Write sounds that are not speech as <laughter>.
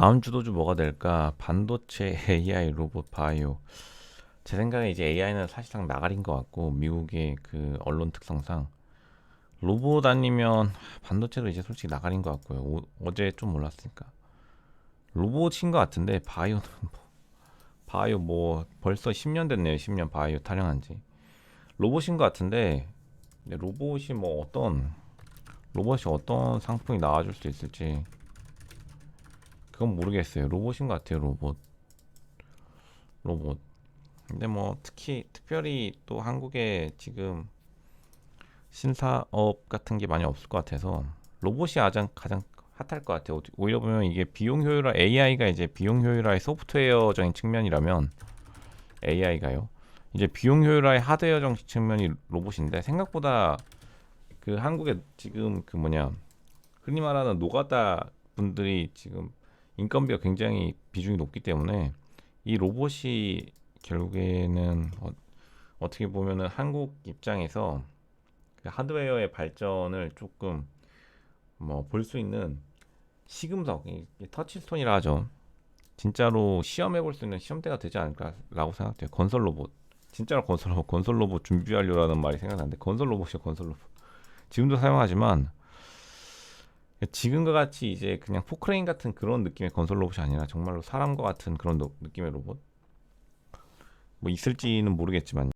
다음 주도주 뭐가 될까? 반도체, AI, 로봇, 바이오. 제 생각에 이제 AI는 사실상 나가린 것 같고 미국의 그 언론 특성상 로봇 아니면 반도체도 이제 솔직히 나가린 것 같고요. 오- 어제 좀 몰랐으니까 로봇인 것 같은데 바이오는 <laughs> 뭐 바이오 뭐 벌써 10년 됐네요. 10년 바이오 타령한지 로봇인 것 같은데 로봇이 뭐 어떤 로봇이 어떤 상품이 나와줄 수 있을지 그건 모르겠어요. 로봇인 것 같아요. 로봇 로봇 근데 뭐 특히 특별히 또 한국에 지금 신사업 같은 게 많이 없을 것 같아서 로봇이 가장 가장 핫할 것 같아요. 오히려 보면 이게 비용 효율화 AI가 이제 비용 효율화의 소프트웨어적인 측면이라면 AI가요. 이제 비용 효율화의 하드웨어적 측면이 로봇인데 생각보다 그 한국에 지금 그 뭐냐 흔히 말하는 노가다 분들이 지금 인건비가 굉장히 비중이 높기 때문에 이 로봇이 결국에는 어, 어떻게 보면은 한국 입장에서 그 하드웨어의 발전을 조금 뭐 볼 수 있는 시금석, 이, 이 터치스톤이라 하죠. 진짜로 시험해 볼 수 있는 시험대가 되지 않을까라고 생각돼요. 건설 로봇. 진짜로 건설 로봇, 건설 로봇 준비하려라는 말이 생각나는데 건설 로봇이요, 건설 로봇. 지금도 사용하지만 지금과 같이 이제 그냥 포크레인 같은 그런 느낌의 건설 로봇이 아니라 정말로 사람과 같은 그런 노- 느낌의 로봇. 뭐 있을지는 모르겠지만